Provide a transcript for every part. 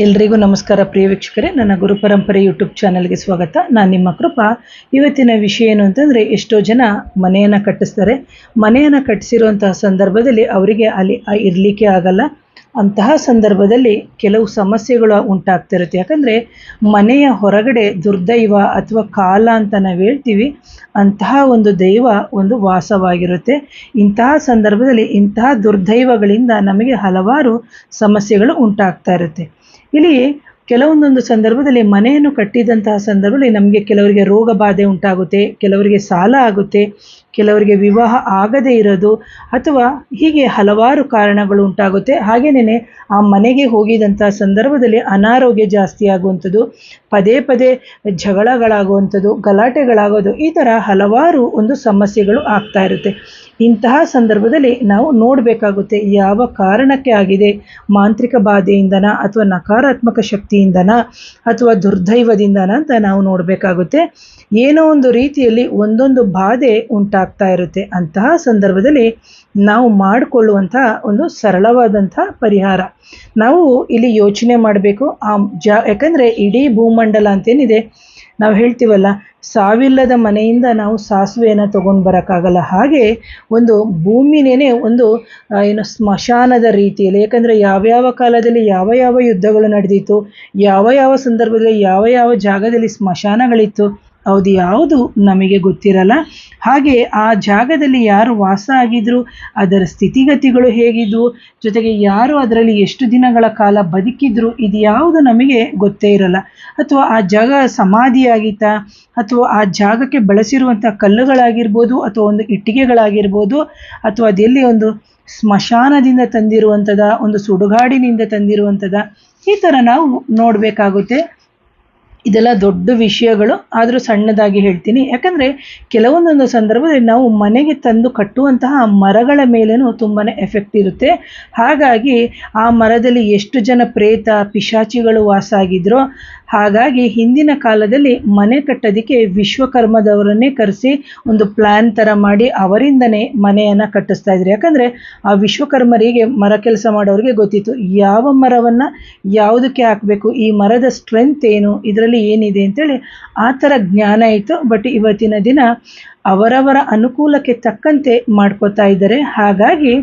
ಎಲ್ರಿಗೂ ನಮಸ್ಕಾರ ಪ್ರಿಯ ವೀಕ್ಷಕರೇ, ನನ್ನ ಗುರು ಪರಂಪರೆ ಯೂಟ್ಯೂಬ್ ಚಾನಲ್ಗೆ ಸ್ವಾಗತ. ನಾನು ನಿಮ್ಮ ಕೃಪಾ. ಇವತ್ತಿನ ವಿಷಯ ಏನು ಅಂತಂದರೆ, ಎಷ್ಟೋ ಜನ ಮನೆಯನ್ನು ಕಟ್ಟಿಸ್ತಾರೆ. ಮನೆಯನ್ನು ಕಟ್ಟಿಸಿರುವಂತಹ ಸಂದರ್ಭದಲ್ಲಿ ಅವರಿಗೆ ಅಲ್ಲಿ ಇರಲಿಕ್ಕೆ ಆಗಲ್ಲ. ಅಂತಹ ಸಂದರ್ಭದಲ್ಲಿ ಕೆಲವು ಸಮಸ್ಯೆಗಳು ಉಂಟಾಗ್ತಿರುತ್ತೆ. ಯಾಕಂದರೆ, ಮನೆಯ ಹೊರಗಡೆ ದುರ್ದೈವ ಅಥವಾ ಕಾಲ ಅಂತ ನಾವು ಹೇಳ್ತೀವಿ, ಅಂತಹ ಒಂದು ದೈವ ಒಂದು ವಾಸವಾಗಿರುತ್ತೆ. ಇಂತಹ ಸಂದರ್ಭದಲ್ಲಿ ಇಂತಹ ದುರ್ದೈವಗಳಿಂದ ನಮಗೆ ಹಲವಾರು ಸಮಸ್ಯೆಗಳು ಉಂಟಾಗ್ತಾ ಇರುತ್ತೆ. ಇಲ್ಲಿ ಕೆಲವೊಂದೊಂದು ಸಂದರ್ಭದಲ್ಲಿ ಮನೆಯನ್ನು ಕಟ್ಟಿದಂತಹ ಸಂದರ್ಭದಲ್ಲಿ ನಮಗೆ ಕೆಲವರಿಗೆ ರೋಗ ಬಾಧೆ ಉಂಟಾಗುತ್ತೆ, ಕೆಲವರಿಗೆ ಸಾಲ ಆಗುತ್ತೆ, ಕೆಲವರಿಗೆ ವಿವಾಹ ಆಗದೇ ಇರೋದು ಅಥವಾ ಹೀಗೆ ಹಲವಾರು ಕಾರಣಗಳು ಉಂಟಾಗುತ್ತೆ. ಹಾಗೆಯೇ ಆ ಮನೆಗೆ ಹೋಗಿದಂಥ ಸಂದರ್ಭದಲ್ಲಿ ಅನಾರೋಗ್ಯ ಜಾಸ್ತಿ ಆಗುವಂಥದ್ದು, ಪದೇ ಪದೇ ಜಗಳಗಳಾಗುವಂಥದ್ದು, ಗಲಾಟೆಗಳಾಗೋದು, ಈ ಥರ ಹಲವಾರು ಒಂದು ಸಮಸ್ಯೆಗಳು ಆಗ್ತಾ ಇರುತ್ತೆ. ಇಂತಹ ಸಂದರ್ಭದಲ್ಲಿ ನಾವು ನೋಡಬೇಕಾಗುತ್ತೆ ಯಾವ ಕಾರಣಕ್ಕೆ ಆಗಿದೆ. ಮಾಂತ್ರಿಕ ಬಾಧೆಯಿಂದನ ಅಥವಾ ನಕಾರಾತ್ಮಕ ಶಕ್ತಿಯಿಂದನ ಅಥವಾ ದುರ್ದೈವದಿಂದನ ಅಂತ ನಾವು ನೋಡಬೇಕಾಗುತ್ತೆ. ಏನೋ ಒಂದು ರೀತಿಯಲ್ಲಿ ಒಂದೊಂದು ಬಾಧೆ ಉಂಟಾಗ್ತಾ ಇರುತ್ತೆ. ಅಂತಹ ಸಂದರ್ಭದಲ್ಲಿ ನಾವು ಮಾಡಿಕೊಳ್ಳುವಂತಹ ಒಂದು ಸರಳವಾದಂಥ ಪರಿಹಾರ. ನಾವು ಇಲ್ಲಿ ಯೋಚನೆ ಮಾಡಬೇಕು. ಆ ಜಾ, ಯಾಕಂದರೆ ಇಡೀ ಭೂಮಂಡಲ ಅಂತೇನಿದೆ ನಾವು ಹೇಳ್ತೀವಲ್ಲ, ಸಾವಿಲ್ಲದ ಮನೆಯಿಂದ ನಾವು ಸಾಸಿವೆಯನ್ನು ತೊಗೊಂಡು ಬರೋಕ್ಕಾಗಲ್ಲ. ಹಾಗೆ ಒಂದು ಭೂಮಿನೇ ಒಂದು ಏನು ಸ್ಮಶಾನದ ರೀತಿಯಲ್ಲಿ, ಯಾಕಂದರೆ ಯಾವ್ಯಾವ ಕಾಲದಲ್ಲಿ ಯಾವ ಯಾವ ಯುದ್ಧಗಳು ನಡೆದಿತ್ತು, ಯಾವ ಯಾವ ಸಂದರ್ಭದಲ್ಲಿ ಯಾವ ಯಾವ ಜಾಗದಲ್ಲಿ ಸ್ಮಶಾನಗಳಿತ್ತು ಹೌದು, ಯಾವುದು ನಮಗೆ ಗೊತ್ತಿರಲ್ಲ. ಹಾಗೆ ಆ ಜಾಗದಲ್ಲಿ ಯಾರು ವಾಸ ಆಗಿದ್ರು, ಅದರ ಸ್ಥಿತಿಗತಿಗಳು ಹೇಗಿದ್ವು, ಜೊತೆಗೆ ಯಾರು ಅದರಲ್ಲಿ ಎಷ್ಟು ದಿನಗಳ ಕಾಲ ಬದುಕಿದ್ರು, ಇದು ಯಾವುದು ನಮಗೆ ಗೊತ್ತೇ ಇರಲ್ಲ. ಅಥವಾ ಆ ಜಾಗ ಸಮಾಧಿಯಾಗಿತ್ತಾ, ಅಥವಾ ಆ ಜಾಗಕ್ಕೆ ಬಳಸಿರುವಂಥ ಕಲ್ಲುಗಳಾಗಿರ್ಬೋದು, ಅಥವಾ ಒಂದು ಇಟ್ಟಿಗೆಗಳಾಗಿರ್ಬೋದು, ಅಥವಾ ಅದೆಲ್ಲಿ ಒಂದು ಸ್ಮಶಾನದಿಂದ ತಂದಿರುವಂಥದ, ಒಂದು ಸುಡುಗಾಡಿನಿಂದ ತಂದಿರುವಂಥದ, ಈ ಥರ ನಾವು ನೋಡಬೇಕಾಗುತ್ತೆ. ಇದೆಲ್ಲ ದೊಡ್ಡ ವಿಷಯಗಳು, ಆದರೂ ಸಣ್ಣದಾಗಿ ಹೇಳ್ತೀನಿ. ಯಾಕಂದರೆ ಕೆಲವೊಂದೊಂದು ಸಂದರ್ಭದಲ್ಲಿ ನಾವು ಮನೆಗೆ ತಂದು ಕಟ್ಟುವಂತಹ ಮರಗಳ ಮೇಲೇನು ತುಂಬಾ ಎಫೆಕ್ಟ್ ಇರುತ್ತೆ. ಹಾಗಾಗಿ ಆ ಮರದಲ್ಲಿ ಎಷ್ಟು ಜನ ಪ್ರೇತ, ಪಿಶಾಚಿಗಳು ವಾಸ ಆಗಿದ್ರೋ ಹಾಗಾಗಿ ಹಿಂದಿನ ಕಾಲದಲ್ಲಿ ಮನೆ ಕಟ್ಟೋದಕ್ಕೆ ವಿಶ್ವಕರ್ಮದವರನ್ನೇ ಕರೆಸಿ ಒಂದು ಪ್ಲ್ಯಾನ್ ಥರ ಮಾಡಿ ಅವರಿಂದನೇ ಮನೆಯನ್ನು ಕಟ್ಟಿಸ್ತಾ ಇದ್ರು. ಯಾಕಂದರೆ ಆ ವಿಶ್ವಕರ್ಮರಿಗೆ ಮರ ಕೆಲಸ ಮಾಡೋರಿಗೆ ಗೊತ್ತಿತ್ತು, ಯಾವ ಮರವನ್ನು ಯಾವುದಕ್ಕೆ ಹಾಕಬೇಕು, ಈ ಮರದ ಸ್ಟ್ರೆಂತ್ ಏನು, ಇದರಲ್ಲಿ ಏನಿದೆ ಅಂತೇಳಿ ಆ ಥರ ಜ್ಞಾನ ಇತ್ತು. ಬಟ್ ಇವತ್ತಿನ ದಿನ ಅವರವರ ಅನುಕೂಲಕ್ಕೆ ತಕ್ಕಂತೆ ಮಾಡ್ಕೋತಾ ಇದ್ದಾರೆ. ಹಾಗಾಗಿ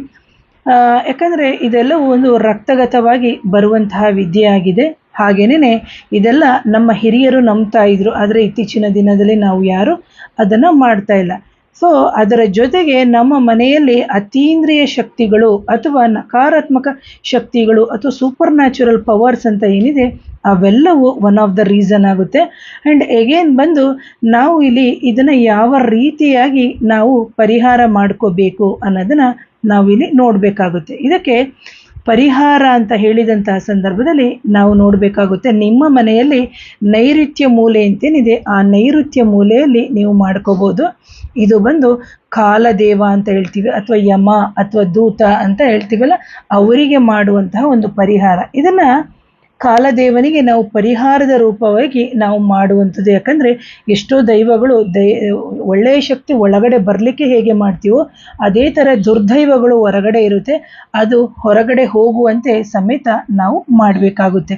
ಯಾಕಂದರೆ ಇದೆಲ್ಲವೂ ಒಂದು ರಕ್ತಗತವಾಗಿ ಬರುವಂತಹ ವಿದ್ಯೆ ಆಗಿದೆ. ಹಾಗೇನೇ ಇದೆಲ್ಲ ನಮ್ಮ ಹಿರಿಯರು ನಂಬ್ತಾ ಇದ್ರು, ಆದರೆ ಇತ್ತೀಚಿನ ದಿನದಲ್ಲಿ ನಾವು ಯಾರು ಅದನ್ನು ಮಾಡ್ತಾ ಇಲ್ಲ. ಸೊ ಅದರ ಜೊತೆಗೆ ನಮ್ಮ ಮನೆಯಲ್ಲಿ ಅತೀಂದ್ರಿಯ ಶಕ್ತಿಗಳು ಅಥವಾ ನಕಾರಾತ್ಮಕ ಶಕ್ತಿಗಳು ಅಥವಾ ಸೂಪರ್ ನ್ಯಾಚುರಲ್ ಪವರ್ಸ್ ಅಂತ ಏನಿದೆ, ಅವೆಲ್ಲವೂ ಒನ್ ಆಫ್ ದ ರೀಸನ್ ಆಗುತ್ತೆ. ಆ್ಯಂಡ್ ಎಗೇನ್ ಬಂದು ನಾವು ಇಲ್ಲಿ ಇದನ್ನು ಯಾವ ರೀತಿಯಾಗಿ ನಾವು ಪರಿಹಾರ ಮಾಡ್ಕೋಬೇಕು ಅನ್ನೋದನ್ನು ನಾವಿಲ್ಲಿ ನೋಡಬೇಕಾಗುತ್ತೆ. ಇದಕ್ಕೆ ಪರಿಹಾರ ಅಂತ ಹೇಳಿದಂತಹ ಸಂದರ್ಭದಲ್ಲಿ ನಾವು ನೋಡಬೇಕಾಗುತ್ತೆ, ನಿಮ್ಮ ಮನೆಯಲ್ಲಿ ನೈಋತ್ಯ ಮೂಲೆ ಅಂತೇನಿದೆ, ಆ ನೈಋತ್ಯ ಮೂಲೆಯಲ್ಲಿ ನೀವು ಮಾಡ್ಕೋಬೋದು. ಇದು ಬಂದು ಕಾಲದೇವ ಅಂತ ಹೇಳ್ತೀವಿ, ಅಥವಾ ಯಮ, ಅಥವಾ ದೂತ ಅಂತ ಹೇಳ್ತೀವಲ್ಲ, ಅವರಿಗೆ ಮಾಡುವಂತಹ ಒಂದು ಪರಿಹಾರ. ಇದನ್ನು ಕಾಲದೇವನಿಗೆ ನಾವು ಪರಿಹಾರದ ರೂಪವಾಗಿ ನಾವು ಮಾಡುವಂಥದ್ದು. ಯಾಕಂದರೆ ಎಷ್ಟೋ ದೈವಗಳು ದೈ, ಒಳ್ಳೆಯ ಶಕ್ತಿ ಒಳಗಡೆ ಬರಲಿಕ್ಕೆ ಹೇಗೆ ಮಾಡ್ತೀವೋ ಅದೇ ಥರ ದುರ್ದೈವಗಳು ಹೊರಗಡೆ ಇರುತ್ತೆ. ಅದು ಹೊರಗಡೆ ಹೋಗುವಂತೆ ಸಮೇತ ನಾವು ಮಾಡಬೇಕಾಗುತ್ತೆ.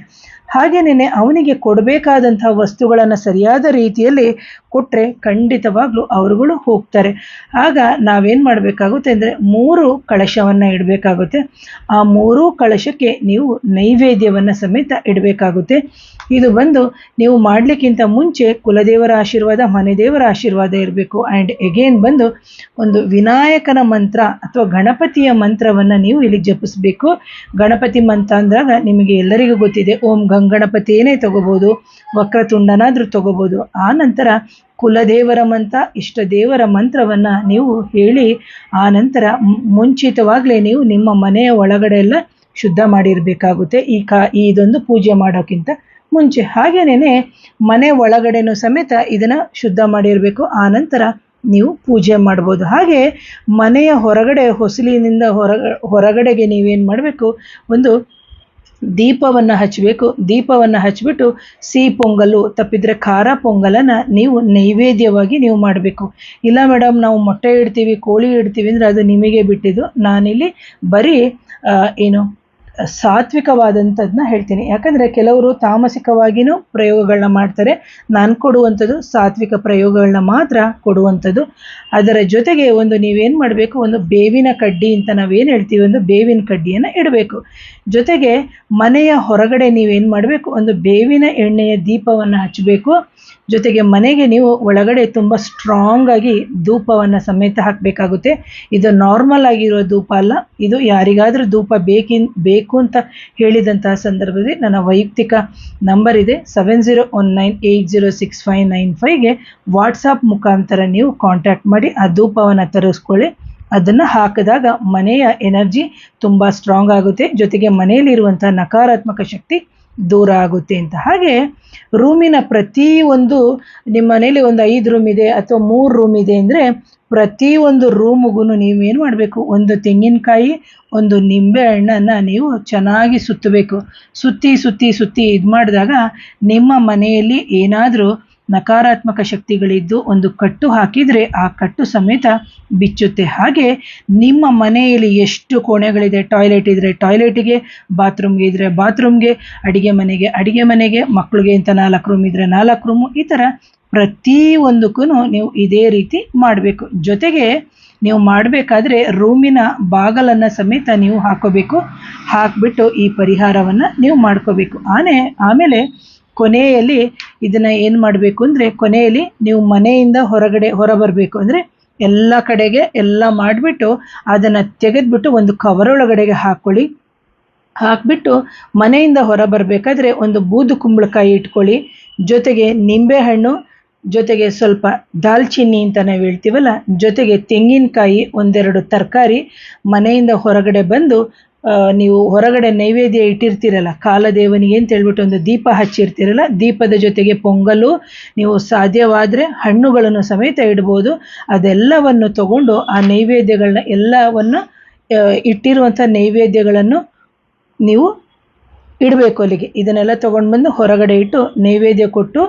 ಹಾಗೆಯೇ ಅವನಿಗೆ ಕೊಡಬೇಕಾದಂತಹ ವಸ್ತುಗಳನ್ನು ಸರಿಯಾದ ರೀತಿಯಲ್ಲಿ ಕೊಟ್ಟರೆ ಖಂಡಿತವಾಗ್ಲೂ ಅವರುಗಳು ಹೋಗ್ತಾರೆ. ಆಗ ನಾವೇನು ಮಾಡಬೇಕಾಗುತ್ತೆ ಅಂದರೆ ಮೂರು ಕಳಶವನ್ನು ಇಡಬೇಕಾಗುತ್ತೆ. ಆ ಮೂರೂ ಕಳಶಕ್ಕೆ ನೀವು ನೈವೇದ್ಯವನ್ನು ಸಮೇತ ಇಡಬೇಕಾಗುತ್ತೆ. ಇದು ಬಂದು ನೀವು ಮಾಡಲಿಕ್ಕಿಂತ ಮುಂಚೆ ಕುಲದೇವರ ಆಶೀರ್ವಾದ, ಮನೆದೇವರ ಆಶೀರ್ವಾದ ಇರಬೇಕು. ಆ್ಯಂಡ್ ಎಗೇನ್ ಬಂದು ಒಂದು ವಿನಾಯಕನ ಮಂತ್ರ ಅಥವಾ ಗಣಪತಿಯ ಮಂತ್ರವನ್ನು ನೀವು ಇಲ್ಲಿ ಜಪಿಸಬೇಕು. ಗಣಪತಿ ಮಂತ್ರ ಅಂದಾಗ ನಿಮಗೆ ಎಲ್ಲರಿಗೂ ಗೊತ್ತಿದೆ, ಓಂ ಗಂಗಣಪತಿಯೇ ತಗೋಬೋದು, ವಕ್ರತುಂಡನಾದರೂ ತಗೋಬೋದು. ಆ ನಂತರ ಕುಲದೇವರ ಮಂತ್ರ ಇಷ್ಟ ದೇವರ ಮಂತ್ರವನ್ನು ನೀವು ಹೇಳಿ, ಆ ನಂತರ ಮುಂಚಿತವಾಗಲೇ ನೀವು ನಿಮ್ಮ ಮನೆಯ ಒಳಗಡೆ ಎಲ್ಲ ಶುದ್ಧ ಮಾಡಿರಬೇಕಾಗುತ್ತೆ. ಈ ಕಾ ಇದೊಂದು ಪೂಜೆ ಮಾಡೋಕ್ಕಿಂತ ಮುಂಚೆ. ಹಾಗೇನೇ ಮನೆ ಒಳಗಡೆನೂ ಸಮೇತ ಇದನ್ನು ಶುದ್ಧ ಮಾಡಿರಬೇಕು. ಆ ನಂತರ ನೀವು ಪೂಜೆ ಮಾಡ್ಬೋದು. ಹಾಗೆ ಮನೆಯ ಹೊರಗಡೆ, ಹೊಸಲಿನಿಂದ ಹೊರ ಹೊರಗಡೆಗೆ ನೀವೇನು ಮಾಡಬೇಕು? ಒಂದು ದೀಪವನ್ನು ಹಚ್ಚಬೇಕು ದೀಪವನ್ನು ಹಚ್ಚಿಬಿಟ್ಟು ಸಿಹಿ ಪೊಂಗಲು ತಪ್ಪಿದ್ರೆ ಖಾರ ಪೊಂಗಲನ್ನು ನೀವು ನೈವೇದ್ಯವಾಗಿ ನೀವು ಮಾಡಬೇಕು. ಇಲ್ಲ ಮೇಡಮ್ ನಾವು ಮೊಟ್ಟೆ ಇಡ್ತೀವಿ, ಕೋಳಿ ಇಡ್ತೀವಿ ಅಂದರೆ ಅದು ನಿಮಗೆ ಬಿಟ್ಟಿದ್ದು. ನಾನಿಲ್ಲಿ ಬರೀ ಏನು ಸಾತ್ವಿಕವಾದಂಥದ್ದನ್ನ ಹೇಳ್ತೀನಿ. ಯಾಕಂದರೆ ಕೆಲವರು ತಾಮಸಿಕವಾಗಿಯೂ ಪ್ರಯೋಗಗಳನ್ನ ಮಾಡ್ತಾರೆ. ನಾನು ಕೊಡುವಂಥದ್ದು ಸಾತ್ವಿಕ ಪ್ರಯೋಗಗಳನ್ನ ಮಾತ್ರ ಕೊಡುವಂಥದ್ದು. ಅದರ ಜೊತೆಗೆ ಒಂದು ನೀವೇನು ಮಾಡಬೇಕು, ಒಂದು ಬೇವಿನ ಕಡ್ಡಿ ಅಂತ ನಾವೇನು ಹೇಳ್ತೀವಿ, ಒಂದು ಬೇವಿನ ಕಡ್ಡಿಯನ್ನು ಇಡಬೇಕು. ಜೊತೆಗೆ ಮನೆಯ ಹೊರಗಡೆ ನೀವೇನು ಮಾಡಬೇಕು, ಒಂದು ಬೇವಿನ ಎಣ್ಣೆಯ ದೀಪವನ್ನು ಹಚ್ಚಬೇಕು ಜೊತೆಗೆ ಮನೆಗೆ ನೀವು ಒಳಗಡೆ ತುಂಬ ಸ್ಟ್ರಾಂಗ್ ಆಗಿ ಧೂಪವನ್ನು ಸಮೇತ ಹಾಕಬೇಕಾಗುತ್ತೆ. ಇದು ನಾರ್ಮಲ್ ಆಗಿರೋ ಧೂಪ ಅಲ್ಲ, ಇದು ಯಾರಿಗಾದರೂ ಧೂಪ ಬೇಕಿನ್ ಬೇಕು ಅಂತ ಹೇಳಿದಂತಹ ಸಂದರ್ಭದಲ್ಲಿ ನನ್ನ ವೈಯಕ್ತಿಕ ನಂಬರ್ ಇದೆ seven zero one nine eight zero six five nine ಫೈವ್ಗೆ WhatsApp ಮುಖಾಂತರ ನೀವು ಕಾಂಟ್ಯಾಕ್ಟ್ ಮಾಡಿ, ಆ ಧೂಪವನ್ನು ತರಿಸ್ಕೊಳ್ಳಿ. ಅದನ್ನು ಹಾಕಿದಾಗ ಮನೆಯ ಎನರ್ಜಿ ತುಂಬ ಸ್ಟ್ರಾಂಗ್ ಆಗುತ್ತೆ. ಜೊತೆಗೆ ಮನೆಯಲ್ಲಿರುವಂಥ ನಕಾರಾತ್ಮಕ ಶಕ್ತಿ ದೂರ ಆಗುತ್ತೆ ಅಂತ. ಹಾಗೆ ರೂಮಿನ ಪ್ರತಿ ಒಂದು ನಿಮ್ಮ ಮನೇಲಿ ಒಂದು ಐದು ರೂಮ್ ಇದೆ ಅಥವಾ ಮೂರು ರೂಮ್ ಇದೆ ಅಂದರೆ ಪ್ರತಿಯೊಂದು ರೂಮಿಗೂ ನೀವೇನು ಮಾಡಬೇಕು? ಒಂದು ತೆಂಗಿನಕಾಯಿ, ಒಂದು ನಿಂಬೆ ಹಣ್ಣನ್ನು ನೀವು ಚೆನ್ನಾಗಿ ಸುತ್ತಬೇಕು. ಸುತ್ತಿ ಸುತ್ತಿ ಸುತ್ತಿ ಇದು ಮಾಡಿದಾಗ ನಿಮ್ಮ ಮನೆಯಲ್ಲಿ ಏನಾದರೂ ನಕಾರಾತ್ಮಕ ಶಕ್ತಿಗಳಿದ್ದು ಒಂದು ಕಟ್ಟು ಹಾಕಿದರೆ ಆ ಕಟ್ಟು ಸಮೇತ ಬಿಚ್ಚುತ್ತೆ. ಹಾಗೆ ನಿಮ್ಮ ಮನೆಯಲ್ಲಿ ಎಷ್ಟು ಕೋಣೆಗಳಿದೆ? ಟಾಯ್ಲೆಟ್ ಇದ್ದರೆ ಟಾಯ್ಲೆಟಿಗೆ ಬಾತ್ರೂಮ್ಗೆ ಇದ್ದರೆ ಬಾತ್ರೂಮ್ಗೆ ಅಡುಗೆ ಮನೆಗೆ ಅಡುಗೆ ಮನೆಗೆ ಮಕ್ಕಳಿಗೆ ಅಂತ ನಾಲ್ಕು ರೂಮ್ ಇದ್ದರೆ ನಾಲ್ಕು ರೂಮು ಈ ಥರ ಪ್ರತಿ ಒಂದಕ್ಕೂ ನೀವು ಇದೇ ರೀತಿ ಮಾಡಬೇಕು. ಜೊತೆಗೆ ನೀವು ಮಾಡಬೇಕಾದ್ರೆ ರೂಮಿನ ಬಾಗಲನ್ನು ಸಮೇತ ನೀವು ಹಾಕೋಬೇಕು. ಹಾಕಿಬಿಟ್ಟು ಈ ಪರಿಹಾರವನ್ನು ನೀವು ಮಾಡ್ಕೋಬೇಕು. ಆನೆ, ಆಮೇಲೆ ಕೊನೆಯಲ್ಲಿ ಇದನ್ನು ಏನು ಮಾಡಬೇಕು ಅಂದರೆ ಕೊನೆಯಲ್ಲಿ ನೀವು ಮನೆಯಿಂದ ಹೊರಗಡೆ ಹೊರ ಬರಬೇಕು ಅಂದರೆ ಎಲ್ಲ ಕಡೆಗೆ ಎಲ್ಲ ಮಾಡಿಬಿಟ್ಟು ಅದನ್ನು ತೆಗೆದುಬಿಟ್ಟು ಒಂದು ಕವರ್ ಒಳಗಡೆಗೆ ಹಾಕ್ಕೊಳ್ಳಿ ಹಾಕಿಬಿಟ್ಟು ಮನೆಯಿಂದ ಹೊರ ಬರಬೇಕಾದ್ರೆ ಒಂದು ಬೂದು ಕುಂಬಳಕಾಯಿ ಇಟ್ಕೊಳ್ಳಿ. ಜೊತೆಗೆ ನಿಂಬೆಹಣ್ಣು, ಜೊತೆಗೆ ಸ್ವಲ್ಪ ದಾಲ್ಚಿನ್ನಿ ಅಂತ ನಾವು ಹೇಳ್ತೀವಲ್ಲ, ಜೊತೆಗೆ ತೆಂಗಿನಕಾಯಿ ಒಂದೆರಡು ತರಕಾರಿ ಮನೆಯಿಂದ ಹೊರಗಡೆ ಬಂದು ನೀವು ಹೊರಗಡೆ ನೈವೇದ್ಯ ಇಟ್ಟಿರ್ತೀರಲ್ಲ ಕಾಲದೇವನಿಗೆ ಅಂತ ಹೇಳ್ಬಿಟ್ಟು ಒಂದು ದೀಪ ಹಚ್ಚಿರ್ತೀರಲ್ಲ, ದೀಪದ ಜೊತೆಗೆ ಪೊಂಗಲು, ನೀವು ಸಾಧ್ಯವಾದರೆ ಹಣ್ಣುಗಳನ್ನು ಸಮೇತ ಇಡ್ಬೋದು. ಅದೆಲ್ಲವನ್ನು ತಗೊಂಡು ಆ ನೈವೇದ್ಯಗಳನ್ನ ಎಲ್ಲವನ್ನು ಇಟ್ಟಿರುವಂಥ ನೈವೇದ್ಯಗಳನ್ನು ನೀವು ಇಡಬೇಕು ಅಲ್ಲಿಗೆ. ಇದನ್ನೆಲ್ಲ ತಗೊಂಡು ಬಂದು ಹೊರಗಡೆ ಇಟ್ಟು ನೈವೇದ್ಯ ಕೊಟ್ಟು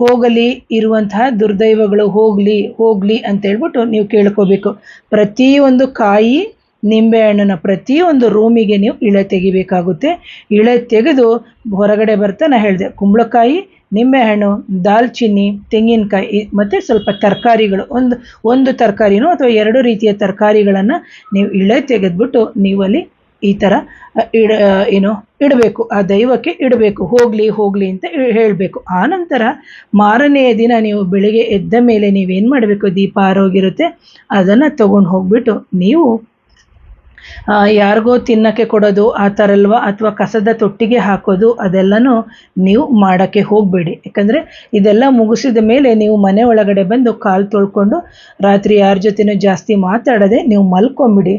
ಹೋಗಲಿ ಇರುವಂತಹ ದುರ್ದೈವಗಳು ಹೋಗಲಿ ಹೋಗಲಿ ಅಂತ ಹೇಳ್ಬಿಟ್ಟು ನೀವು ಕೇಳ್ಕೋಬೇಕು. ಪ್ರತಿಯೊಂದು ಕಾಯಿ ನಿಂಬೆಹಣ್ಣನ್ನು ಪ್ರತಿಯೊಂದು ರೂಮಿಗೆ ನೀವು ಇಳೆ ತೆಗಿಬೇಕಾಗುತ್ತೆ. ಇಳೆ ತೆಗೆದು ಹೊರಗಡೆ ಬರ್ತಾ ನಾ ಹೇಳಿದೆ, ಕುಂಬಳಕಾಯಿ, ನಿಂಬೆಹಣ್ಣು, ದಾಲ್ಚಿನ್ನಿ, ತೆಂಗಿನಕಾಯಿ ಮತ್ತು ಸ್ವಲ್ಪ ತರಕಾರಿಗಳು, ಒಂದು ಒಂದು ತರಕಾರಿನೋ ಅಥವಾ ಎರಡು ರೀತಿಯ ತರಕಾರಿಗಳನ್ನು ನೀವು ಇಳೆ ತೆಗೆದ್ಬಿಟ್ಟು ನೀವಲ್ಲಿ ಈ ಥರ ಇಡ ಏನು, ಇಡಬೇಕು, ಆ ದೈವಕ್ಕೆ ಇಡಬೇಕು, ಹೋಗಲಿ ಹೋಗಲಿ ಅಂತ ಹೇಳಬೇಕು. ಆನಂತರ ಮಾರನೆಯ ದಿನ ನೀವು ಬೆಳಿಗ್ಗೆ ಎದ್ದ ಮೇಲೆ ನೀವೇನು ಮಾಡಬೇಕು? ದೀಪ ಆರೋಗಿರುತ್ತೆ ಅದನ್ನು ತೊಗೊಂಡು ಹೋಗ್ಬಿಟ್ಟು ನೀವು ಯಾರಿಗೋ ತಿನ್ನಕ್ಕೆ ಕೊಡೋದು ಆ ಥರ ಅಲ್ವಾ? ಅಥವಾ ಕಸದ ತೊಟ್ಟಿಗೆ ಹಾಕೋದು ಅದೆಲ್ಲನೂ ನೀವು ಮಾಡೋಕ್ಕೆ ಹೋಗಬೇಡಿ. ಯಾಕಂದರೆ ಇದೆಲ್ಲ ಮುಗಿಸಿದ ಮೇಲೆ ನೀವು ಮನೆ ಒಳಗಡೆ ಬಂದು ಕಾಲು ತೊಳ್ಕೊಂಡು ರಾತ್ರಿ ಯಾರ ಜೊತೆನೂ ಜಾಸ್ತಿ ಮಾತಾಡದೆ ನೀವು ಮಲ್ಕೊಂಬಿಡಿ.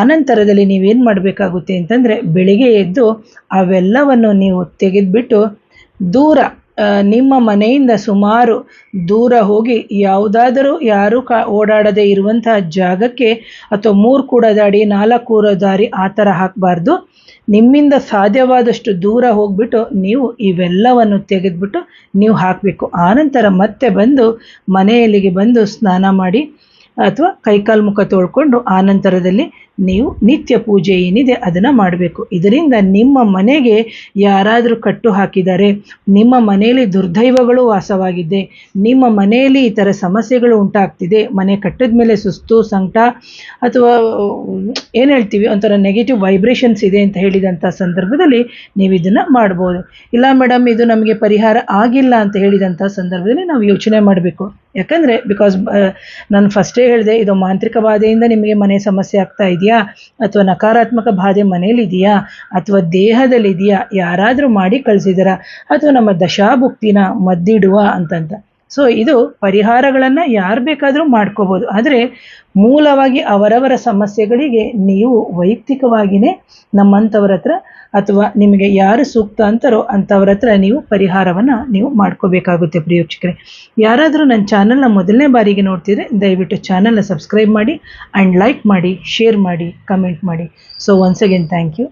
ಆನಂತರದಲ್ಲಿ ನೀವೇನು ಮಾಡಬೇಕಾಗುತ್ತೆ ಅಂತಂದರೆ ಬೆಳಿಗ್ಗೆ ಎದ್ದು ಅವೆಲ್ಲವನ್ನು ನೀವು ತೆಗೆದುಬಿಟ್ಟು ದೂರ ನಿಮ್ಮ ಮನೆಯಿಂದ ಸುಮಾರು ದೂರ ಹೋಗಿ ಯಾವುದಾದರೂ ಯಾರೂ ಕಾ, ಓಡಾಡದೆ ಇರುವಂತಹ ಜಾಗಕ್ಕೆ ಅಥವಾ ಮೂರು ಕೂಡ ದಾಡಿ, ನಾಲ್ಕು ಕೂಡ ದಾರಿ ಆ ಥರ ಹಾಕಬಾರ್ದು. ನಿಮ್ಮಿಂದ ಸಾಧ್ಯವಾದಷ್ಟು ದೂರ ಹೋಗ್ಬಿಟ್ಟು ನೀವು ಇವೆಲ್ಲವನ್ನು ತೆಗೆದುಬಿಟ್ಟು ನೀವು ಹಾಕಬೇಕು. ಆನಂತರ ಮತ್ತೆ ಬಂದು ಮನೆಯಲ್ಲಿಗೆ ಬಂದು ಸ್ನಾನ ಮಾಡಿ. ಅಥವಾ ಕೈಕಾಲು ಮುಖ ತೊಳ್ಕೊಂಡು ಆನಂತರದಲ್ಲಿ ನೀವು ನಿತ್ಯ ಪೂಜೆ ಏನಿದೆ ಅದನ್ನು ಮಾಡಬೇಕು. ಇದರಿಂದ ನಿಮ್ಮ ಮನೆಗೆ ಯಾರಾದರೂ ಕಟ್ಟು ಹಾಕಿದ್ದಾರೆ ನಿಮ್ಮ ಮನೆಯಲ್ಲಿ ದುರ್ದೈವಗಳು ವಾಸವಾಗಿದೆ ನಿಮ್ಮ ಮನೆಯಲ್ಲಿ ಈ ಥರ ಸಮಸ್ಯೆಗಳು ಉಂಟಾಗ್ತಿದೆ, ಮನೆ ಕಟ್ಟಿದ ಮೇಲೆ ಸುಸ್ತು, ಸಂಕಟ ಅಥವಾ ಏನು ಹೇಳ್ತೀವಿ ಒಂಥರ ನೆಗೆಟಿವ್ ವೈಬ್ರೇಷನ್ಸ್ ಇದೆ ಅಂತ ಹೇಳಿದಂಥ ಸಂದರ್ಭದಲ್ಲಿ ನೀವು ಇದನ್ನು ಮಾಡ್ಬೋದು. ಇಲ್ಲ ಮೇಡಮ್ ಇದು ನಮಗೆ ಪರಿಹಾರ ಆಗಿಲ್ಲ ಅಂತ ಹೇಳಿದಂಥ ಸಂದರ್ಭದಲ್ಲಿ ನಾವು ಯೋಚನೆ ಮಾಡಬೇಕು. ಯಾಕಂದರೆ ಬಿಕಾಸ್ ನಾನು ಫಸ್ಟೇ ಹೇಳಿದೆ, ಇದು ಮಾಂತ್ರಿಕ ಬಾಧೆಯಿಂದ ನಿಮಗೆ ಮನೆ ಸಮಸ್ಯೆ ಆಗ್ತಾ ಇದೆಯಾ? ಅಥವಾ ನಕಾರಾತ್ಮಕ ಬಾಧೆ ಮನೇಲಿದೆಯಾ ಅಥವಾ ದೇಹದಲ್ಲಿ ಇದೆಯಾ ಯಾರಾದರೂ ಮಾಡಿ ಕಳಿಸಿದಾರಾ? ಅಥವಾ ನಮ್ಮ ದಶಾಭುಕ್ತಿನ ಮದ್ದಿಡುವ ಅಂತಂತ. ಸೊ ಇದು ಪರಿಹಾರಗಳನ್ನು ಯಾರು ಬೇಕಾದರೂ ಮಾಡ್ಕೋಬೋದು. ಆದರೆ, ಮೂಲವಾಗಿ ಅವರವರ ಸಮಸ್ಯೆಗಳಿಗೆ ನೀವು ವೈಯಕ್ತಿಕವಾಗಿಯೇ ನಮ್ಮಂಥವ್ರ ಹತ್ರ ಅಥವಾ ನಿಮಗೆ ಯಾರು ಸೂಕ್ತ ಅಂತಾರೋ ಅಂಥವ್ರ ಹತ್ರ ನೀವು ಪರಿಹಾರವನ್ನು ನೀವು ಮಾಡ್ಕೋಬೇಕಾಗುತ್ತೆ ಪ್ರಿಯ ಯಾರಾದರೂ ನನ್ನ ಚಾನಲ್ನ ಮೊದಲನೇ ಬಾರಿಗೆ ನೋಡ್ತಿದ್ರೆ, ದಯವಿಟ್ಟು ಚಾನಲ್ನ ಸಬ್ಸ್ಕ್ರೈಬ್ ಮಾಡಿ ಆ್ಯಂಡ್ ಲೈಕ್ ಮಾಡಿ, ಶೇರ್ ಮಾಡಿ, ಕಮೆಂಟ್ ಮಾಡಿ. So once again thank you